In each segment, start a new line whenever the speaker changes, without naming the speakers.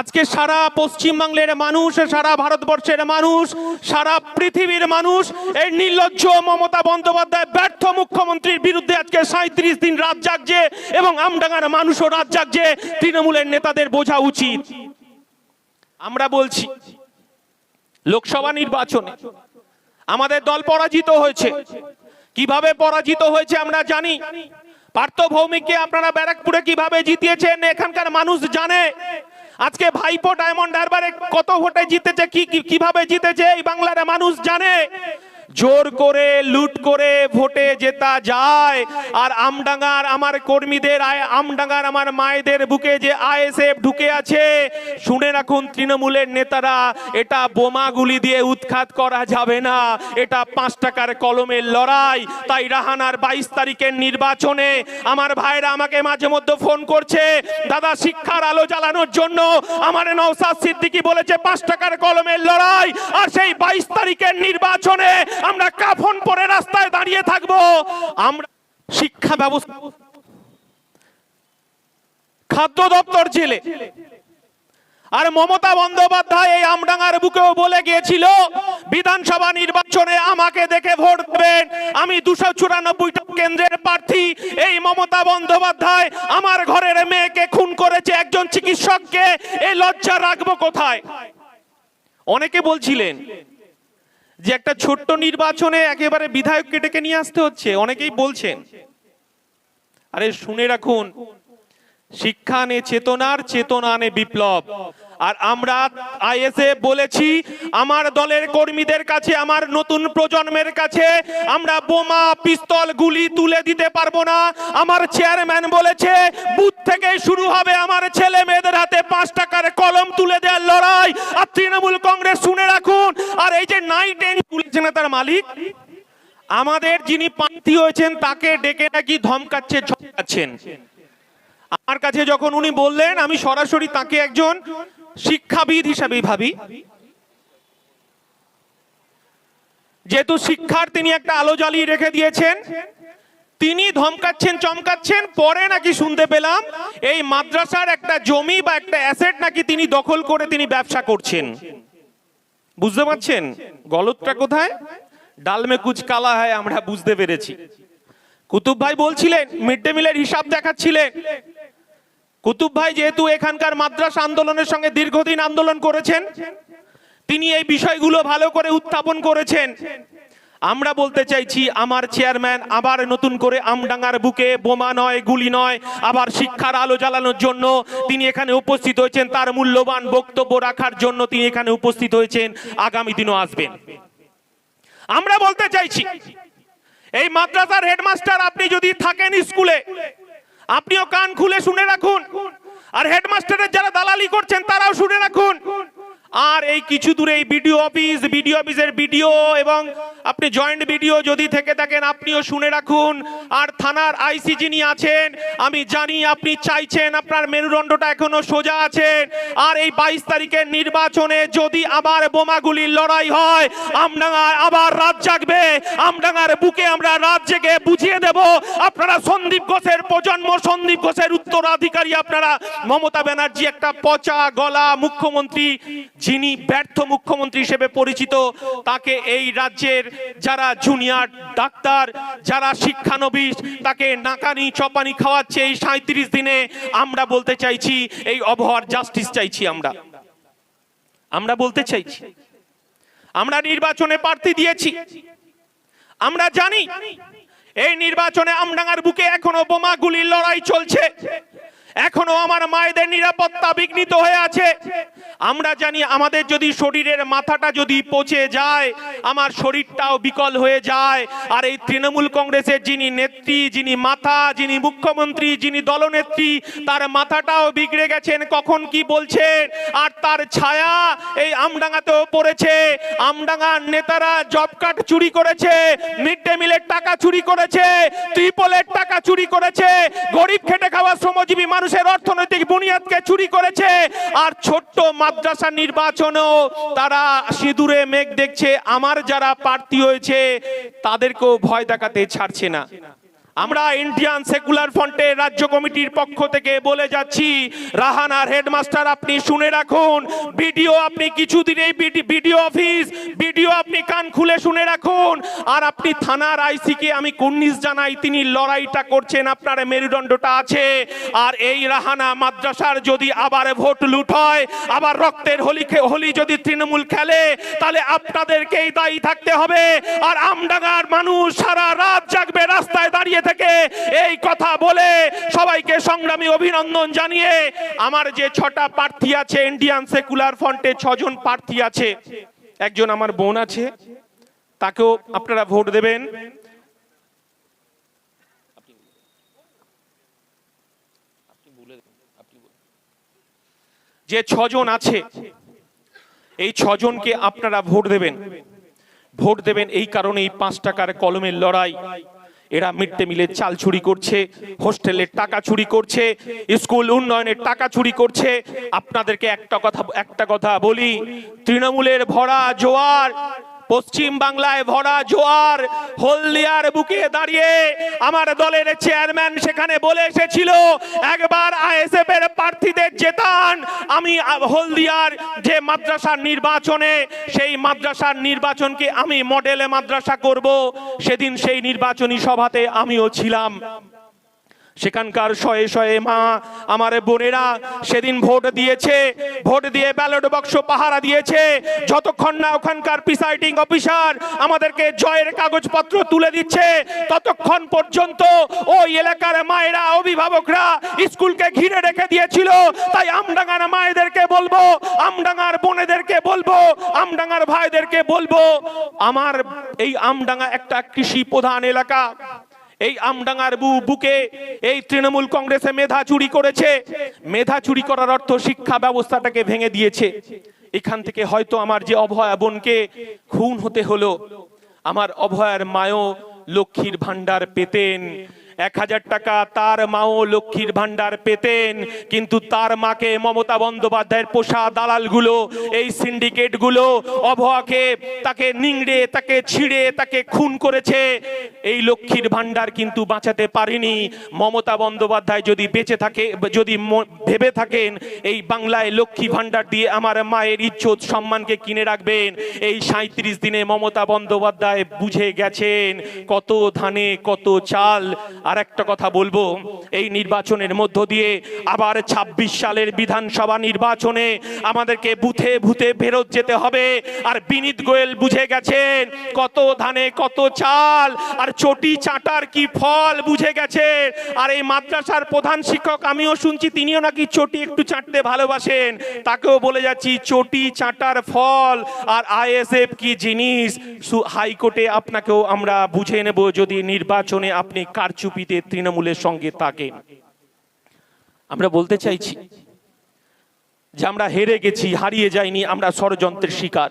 আজকে সারা পশ্চিমবাংলার মানুষ, সারা ভারতবর্ষের মানুষ, সারা পৃথিবীর মানুষ এই নির্লজ্জ মমতা বন্দ্যোপাধ্যায় ব্যর্থ মুখ্যমন্ত্রীর বিরুদ্ধে আজকে সাঁত্রিশ দিন রাত জাগছে এবং আমডাঙ্গার মানুষও রাত জাগছে। তৃণমূলের নেতাদের বোঝা উচিত। আমরা বলছি, লোকসভা নির্বাচনে আমাদের দল পরাজিত হয়েছে। কীভাবে পরাজিত হয়েছে আমরা জানি। পার্থ ভৌমিককে আপনারা ব্যারাকপুরে কীভাবে জিতিয়েছেন, এখানকার মানুষ জানে। আজকে ভাইপো ডায়মন্ড হারবারে কত ভোটে জিতেছে কি কীভাবে জিতেছে এই বাংলার মানুষ জানে। জোর করে, লুট করে ভোটে জেতা যায়। আর আমডাঙ্গার আমার কর্মীদের আয়- আমডাঙ্গার আমার মায়েদের বুকে যে আইএসএফ ঢুকে আছে, শুনে রাখুন তৃণমূলের নেতারা, এটা বোমাগুলি দিয়ে উৎখাত করা যাবে না। এটা পাঁচ টাকার কলমের লড়াই। তাই রাহানার বাইশ তারিখের নির্বাচনে আমার ভাইরা আমাকে মাঝে মধ্যে ফোন করছে, দাদা, শিক্ষার আলো জ্বালানোর জন্য আমার নৌসাদ সিদ্দিকি বলেছে পাঁচ টাকার কলমের লড়াই। আর সেই বাইশ তারিখের নির্বাচনে আমরা কাফন পরে রাস্তায় দাঁড়িয়ে থাকব। আমরা শিক্ষা ব্যবস্থা খাদ্য দপ্তর জেলে। আর মমতা বন্দ্যোপাধ্যায় এই আমডাঙ্গার বুকেও বলে গিয়েছিল, বিধানসভা নির্বাচনে আমাকে দেখে ভোট দেবেন। আমি দুশো চুরানব্বইটা কেন্দ্রের প্রার্থী। এই মমতা বন্দ্যোপাধ্যায় আমার ঘরের মেয়েকে খুন করেছে একজন চিকিৎসককে। এই লজ্জা রাখব কোথায়? অনেকে বলছিলেন যে একটা ছোট্ট নির্বাচনে একেবারে বিধায়ককে ডেকে নিয়ে আসতে হচ্ছে, অনেকেই বলছেন। আরে শুনে রাখুন, শিক্ষা নে চেতনার চেতনা নে বিপ্লব। আর আমরা আইএসএ বলেছি, আমার দলের কর্মীদের কাছে, আমার নতুন প্রজন্মের কাছে আমরা বোমা, পিস্তল, গুলি তুলে দিতে পারব না। আমার চেয়ারম্যান বলেছে, বুথ থেকে শুরু হবে আমার ছেলে মেয়েদের হাতে পাঁচ টাকার কলম তুলে দেওয়ার লড়াই। আর তৃণমূল কংগ্রেস শুনে রাখুন, আর এই যে নাইট এন্ড পুলিশ তার মালিক? আমাদের যিনি প্রার্থী হয়েছেন, তাকে ডেকে নাকি ধমকাচ্ছে ঝমকাচ্ছেন আমার কাছে যখন উনি বললেন, আমি সরাসরি তাকে একজন শিক্ষাবিদ হিসাবে ভাবি। যেহেতু শিক্ষার তিনি একটা আলো জ্বালিয়ে রেখে দিয়েছেন, তিনি ধমকাচ্ছেন, চমকাচ্ছেন, পরে নাকি শুনতে পেলাম এই মাদ্রাসার একটা জমি বা একটা অ্যাসেট নাকি তিনি দখল করে তিনি ব্যবসা করছেন। বুঝতে পারছেন? গলতটা কোথায়? ডালমে কুচ কালা হয়, আমরা বুঝতে পেরেছি। কুতুব ভাই বলছিলেন, মিড ডে মিলের হিসাব দেখাচ্ছিলেন। কুতুব ভাই, যেহেতু এখানকার মাদ্রাসা আন্দোলনের সঙ্গে দীর্ঘদিন আন্দোলন করেছেন, তিনি এই বিষয়গুলো ভালো করে উত্থাপন করেছেন। আমরা বলতে চাইছি, আমার চেয়ারম্যান আবার নতুন করে আমডাঙ্গার বুকে বোমা নয়, গুলি নয়, আবার শিক্ষার আলো জ্বালানোর জন্য তিনি এখানে উপস্থিত হয়েছেন, তার মূল্যবান বক্তব্য রাখার জন্য তিনি এখানে উপস্থিত হয়েছেন, আগামী দিনও আসবেন। আমরা বলতে চাইছি, এই মাদ্রাসার হেডমাস্টার আপনি যদি থাকেন স্কুলে আপনিও কান খুলে শুনে রাখুন। আর হেডমাস্টারের যারা দালালি করছেন তারাও শুনে রাখুন। আর এই কিছু দূরে এই বিডিও অফিস, বিডিও অফিসের বিডিও এবং আপনি জয়েন্ট বিডিও যদি থেকে থাকেন, আপনিও শুনে রাখুন। আর থানার আইসি যিনি আছেন, আমি জানি আপনি চাইছেন আপনার মেরুদণ্ডটা এখনও সোজা আছেন আর এই বাইশ তারিখের নির্বাচনে যদি আবার বোমাগুলির লড়াই হয় আমডাঙ্গার আবার রাত জাগবে। আমডাঙ্গার বুকে আমরা রাত জেগে বুঝিয়ে দেব। আপনারা সন্দীপ ঘোষের প্রজন্ম, সন্দীপ ঘোষের উত্তরাধিকারী আপনারা। মমতা ব্যানার্জি একটা পচা গলা মুখ্যমন্ত্রী যিনি ব্যর্থ মুখ্যমন্ত্রী হিসেবে পরিচিত, তাকে এই রাজ্যের যারা জুনিয়র ডাক্তার, যারা শিক্ষানবিশ, তাকে নাকানি, চপানি খাওয়াচ্ছে এই সাঁত্রিশ দিনে আমরা বলতে চাইছি, এই অবহার জাস্টিস চাইছি আমরা। আমরা বলতে চাইছি। আমরা নির্বাচনে প্রার্থী দিয়েছি। আমরা জানি, এই নির্বাচনে আমডাঙ্গার বুকে এখনও বোমা গুলির লড়াই চলছে। এখনও আমার মায়েদের নিরাপত্তা বিঘ্নিত হয়ে আছে। আমরা জানি আমাদের যদি শরীরের মাথাটা যদি পচে যায়, আমার শরীরটাও বিকল হয়ে যায়। আর এই তৃণমূল কংগ্রেসের যিনি নেত্রী, যিনি মাথা, যিনি মুখ্যমন্ত্রী, যিনি দলনেত্রী, তার মাথাটাও বিগড়ে গেছেন, কখন কি বলছেন? আর তার ছায়া এই আমডাঙ্গাতেও পড়েছে। আমডাঙ্গার নেতারা জব কার্ড চুরি করেছে, মিড ডে মিলের টাকা চুরি করেছে, ত্রিপলের টাকা চুরি করেছে, গরিব খেটে খাওয়া শ্রমজীবী মানুষের অর্থনৈতিক বুনিয়াদকে চুরি করেছে আর ছোট্ট মাদ্রাসা নির্বাচনেও তারা সিঁদুরে মেঘ দেখছে। আমার যারা প্রার্থী হয়েছে, তাদেরকেও ভয় দেখাতে ছাড়ছে না। আমরা ইন্ডিয়ান সেকুলার ফ্রন্টের রাজ্য কমিটির পক্ষ থেকে বলে যাচ্ছি রাহানার হেডমাস্টার আপনি শুনে রাখুন বিডিও আপনি কিছুদিন এই ভিডিও অফিস বিডিও আপনি কান খুলে শুনে রাখুন। আর আপনি থানার আইসিকে আমি কুন্নিস জানাই, তিনি লড়াইটা করছেন, আপনার মেরুদণ্ডটা আছে। আর এই রাহানা মাদ্রাসার যদি আবার ভোট লুট হয়, আবার রক্তের হোলি হোলি যদি তৃণমূল খেলে, তাহলে আপনাদেরকেই দায়ী থাকতে হবে। আর আমডাঙ্গার মানুষ সারা রাত জাগবে, রাস্তায় দাঁড়িয়ে থেকে এই কথা বলে সবাইকে সংগ্রামী অভিনন্দন জানিয়ে আমার যে ছটা প্রার্থী আছে ইন্ডিয়ান সেকুলার ফ্রন্টে ছজন প্রার্থী আছে। একজন আমার বোন আছে, তাকেও আপনারা ভোট দেবেন। যে ছজন আছে, এই ছজনকে আপনারা ভোট দেবেন। ভোট দেবেন এই কারণে এই পাঁচ টাকার কলমের লড়াই। এরা মিড ডে মিলের চাল চুরি করছে হোস্টেলের টাকা চুরি করছে, স্কুল উন্নয়নের টাকা চুরি করছে। আপনাদেরকে একটা কথা একটা কথা বলি, তৃণমূলের ভরা জোয়ার পশ্চিম বাংলায় ভরা জোয়ার হলদিয়ার বুকে দাঁড়িয়ে আমার দলের চেয়ারম্যান সেখানে বলে এসেছিল, একবার আইএসএফ এর প্রার্থীদের জেতান। আমি হলদিয়ার যে মাদ্রাসার নির্বাচনে, সেই মাদ্রাসার নির্বাচনকে আমি মডেলে মাদ্রাসা করব। সেদিন সেই নির্বাচনী সভাতে আমিও ছিলাম। সেখানকার শয়ে শয়ে মা, আমার বোনেরা সেদিন ভোট দিয়েছে। ভোট দিয়ে ব্যালট বাক্স পাহারা দিয়েছে। যতক্ষণ না ওখানকার প্রিসাইডিং অফিসার আমাদেরকে জয়ের কাগজপত্র তুলে দিচ্ছে, ততক্ষণ পর্যন্ত ওই এলাকার মায়েরা, অভিভাবকরা স্কুলকে ঘিরে রেখে দিয়েছিল। তাই আমডাঙ্গার মায়েদেরকে বলব, আমডাঙ্গার বোনেদেরকে বলব, আমডাঙ্গার ভাইদেরকে বলব, আমার এই আমডাঙ্গা একটা কৃষি প্রধান এলাকা। এই আমডাঙ্গার বুকে এই তৃণমূল কংগ্রেসে মেধা চুরি করেছে। মেধা চুরি করার অর্থ শিক্ষা ব্যবস্থাটাকে ভেঙে দিয়েছে। এখান থেকে হয়তো আমার যে অভয়া বোনকে খুন হতে হলো, আমার অভয়ার মায়ও লক্ষ্মীর ভাণ্ডার পেতেন। এক হাজার টাকা তার মাও লক্ষ্মীর ভান্ডার পেতেন, কিন্তু তার মাকে মমতা বন্দ্যোপাধ্যায়ের পোষা দালালগুলো, এই সিন্ডিকেটগুলো অভয়াকে তাকে নিংড়ে, তাকে ছিঁড়ে, তাকে খুন করেছে। এই লক্ষ্মীর ভান্ডার কিন্তু বাঁচাতে পারেনি। মমতা বন্দ্যোপাধ্যায় যদি বেঁচে থাকে, যদি ভেবে থাকেন, এই বাংলায় লক্ষ্মী ভান্ডার দিয়ে আমার মায়ের ইজ্জত, সম্মানকে কিনে রাখবেন। এই সাঁত্রিশ দিনে মমতা বন্দ্যোপাধ্যায় বুঝে গেছেন কত ধানে, কত চাল। আর একটা কথা বলব। এই নির্বাচনের মধ্য দিয়ে আবার ২৬ সালের বিধানসভা নির্বাচনে আমাদেরকে বুথে বুথে ফেরত যেতে হবে। আর বিনীত গোয়েল বুঝে গেছেন কত ধানে কত চাল, আর চটি চাটার কি ফল বুঝে গেছেন। আর এই মাদ্রাসার প্রধান শিক্ষক আমিও শুনছি, তিনিও নাকি চটি একটু চাটতে ভালোবাসেন। তাকেও বলে যাচ্ছি, চটি চাটার ফল আর আইএসএফ কি জিনিস? হাইকোর্টে আপনাকেও আমরা বুঝে নেব যদি নির্বাচনে আপনি কারচুপিতে তৃণমূলের সঙ্গে থাকেন। আমরা বলতে চাইছি যে আমরা হেরে গেছি, হারিয়ে যাইনি, আমরা ষড়যন্ত্রের শিকার।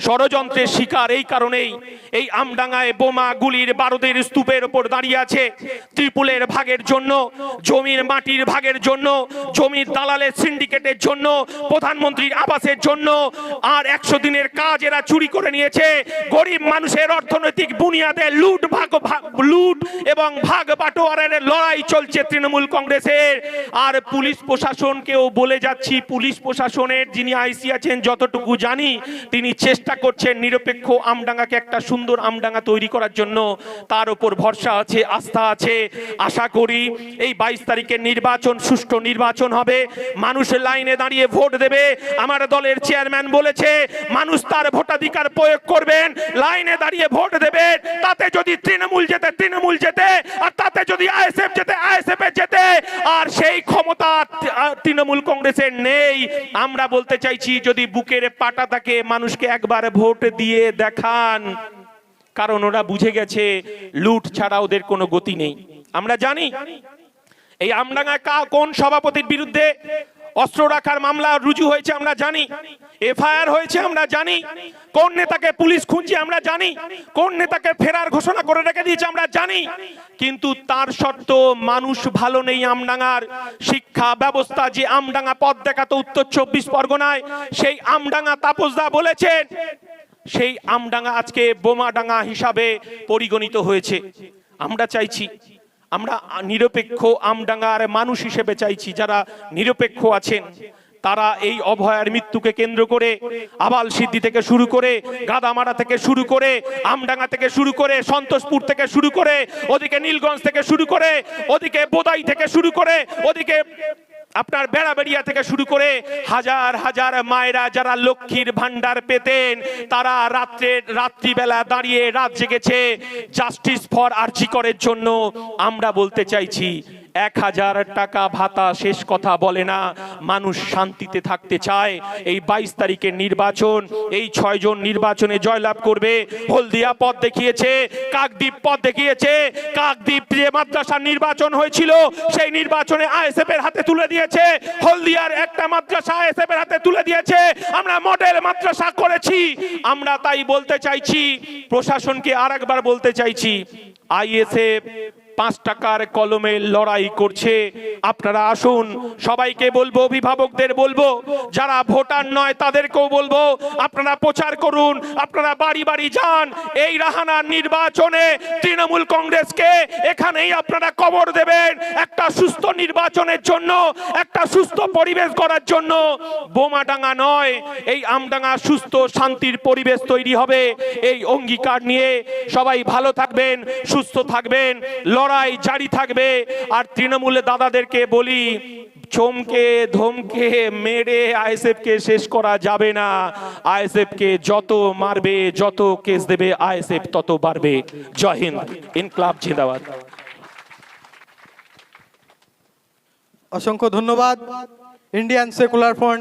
ষড়যন্ত্রের শিকার এই কারণেই এই আমডাঙ্গায় বোমা গুলির বারুদের স্তূপের উপর দাঁড়িয়ে আছে ত্রিপুলের ভাগের জন্য, জমির মাটির ভাগের জন্য, জমির দালালের সিন্ডিকেটের জন্য, প্রধানমন্ত্রীর আবাসের জন্য। আর একশো দিনের কাজ এরা চুরি করে নিয়েছে। গরিব মানুষের অর্থনৈতিক বুনিয়াদে লুট, ভাগ ভাগ- লুট এবং ভাগ বাটোয়ারের লড়াই চলছে তৃণমূল কংগ্রেসের। আর পুলিশ প্রশাসনকেও বলে যাচ্ছি, পুলিশ প্রশাসনের যিনি আইসি আছেন, যতটুকু জানি, তিনি চেষ্টা করছেন নিরপেক্ষ আমডাঙ্গাকে একটা সুন্দর আমডাঙ্গা তৈরি করার জন্য। তার উপর ভরসা আছে, আস্থা আছে। আশা করি এই বাইশ তারিখের নির্বাচন, সুষ্ঠু নির্বাচন হবে। মানুষের লাইনে দাঁড়িয়ে ভোট দেবে। আমার দলের চেয়ারম্যান বলেছে, মানুষ তার ভোটাধিকার প্রয়োগ করবেন, লাইনে দাঁড়িয়ে ভোট দেবে তাতে যদি তৃণমূল যেতে তৃণমূল যেতে আর তাতে যদি আইএসএফ যেতে আইএসএফ যেতে আর সেই ক্ষমতা তৃণমূল কংগ্রেসের নেই। আমরা বলতে চাইছি, যদি বুকের পাটা থাকে, মানুষকে একবার ভোট দিয়ে দেখান। কারণ ওরা বুঝে গেছে, লুট ছাড়া ওদের কোনো গতি নেই। আমরা জানি, এই আমডাঙ্গায় কা কোন সভাপতির বিরুদ্ধে অস্ত্র রাখার মামলা রুজু হয়েছে, আমরা জানি। এফআইআর হয়েছে, আমরা জানি। কোন নেতাকে পুলিশ খুঁজছে আমরা জানি। কোন নেতাকে ফেরার ঘোষণা করে রেখে দিয়েছে, আমরা জানি। কিন্তু তার সত্ত্ব মানুষ ভালো নেই আমডাঙ্গার। শিক্ষা ব্যবস্থা যে আমডাঙ্গা পথ দেখাতো উত্তর চব্বিশ পরগনায়, সেই আমডাঙ্গা তাপসদা বলেছেন, সেই আমডাঙ্গা আজকে বোমাডাঙ্গা হিসাবে পরিগণিত হয়েছে। আমরা চাইছি আমরা নিরপেক্ষ, আমডাঙ্গার মানুষ হিসেবে চাইছি, যারা নিরপেক্ষ আছেন, তারা এই অভয়ার মৃত্যুকে কেন্দ্র করে আবাল সিদ্ধি থেকে শুরু করে, গাদামারা থেকে শুরু করে, আমডাঙ্গা থেকে শুরু করে, সন্তোষপুর থেকে শুরু করে, ওদিকে নীলগঞ্জ থেকে শুরু করে, ওদিকে বোদাই থেকে শুরু করে, ওদিকে আপনার বেড়াবেড়িয়া থেকে শুরু করে হাজার হাজার মায়েরা যারা লক্ষ্মীর ভান্ডার পেতেন, তারা রাত্রে রাত্রিবেলা দাঁড়িয়ে রাত জেগেছে। জাস্টিস ফর আর্জিকরের জন্য আমরা বলতে চাইছি এক হাজার টাকা ভাতা শেষ কথা বলে না। মানুষ শান্তিতে থাকতে চায়। এই বাইশ তারিখের নির্বাচন, এই ছয়জন নির্বাচনে জয়লাভ করবে। হলদিয়া পথ দেখিয়েছে, কাকদ্বীপ পথ দেখিয়েছে। কাকদ্বীপ যে মাদ্রাসার নির্বাচন হয়েছিল, সেই নির্বাচনে আইএসএফ এর হাতে তুলে দিয়েছে। হলদিয়ার একটা মাদ্রাসা আইএসএফ এর হাতে তুলে দিয়েছে। আমরা মডেল মাদ্রাসা করেছি। আমরা তাই বলতে চাইছি, প্রশাসনকে আরেকবার বলতে চাইছি, আইএসএফ পাঁচ টাকার কলমে লড়াই করছে। আপনারা আসুন, সবাইকে বলব, অভিভাবকদের বলব, যারা ভোটার নয় তাদেরকেও বলব, আপনারা প্রচার করুন, আপনারা বাড়ি বাড়ি যান। এই রাহানার নির্বাচনে তৃণমূল কংগ্রেসকে এখানেই আপনারা কবর দেবেন। একটা সুস্থ নির্বাচনের জন্য, একটা সুস্থ পরিবেশ করার জন্য। বোমাডাঙ্গা নয়, এই আমডাঙ্গা সুস্থ, শান্তির পরিবেশ তৈরি হবে। এই অঙ্গীকার নিয়ে সবাই ভালো থাকবেন, সুস্থ থাকবেন, লড়াই জারি থাকবে। আর তৃণমূলের দাদাদেরকে বলি, চমকে ধমকে মেরে আইএসএফ কে শেষ করা যাবে না। আইএসএফ কে যত মারবে, যত কেস দেবে, আইএসএফ তত বাড়বে। জয় হিন্দ, ইনকলাব জিন্দাবাদ।
অসংখ্য ধন্যবাদ। Indian Secular Front.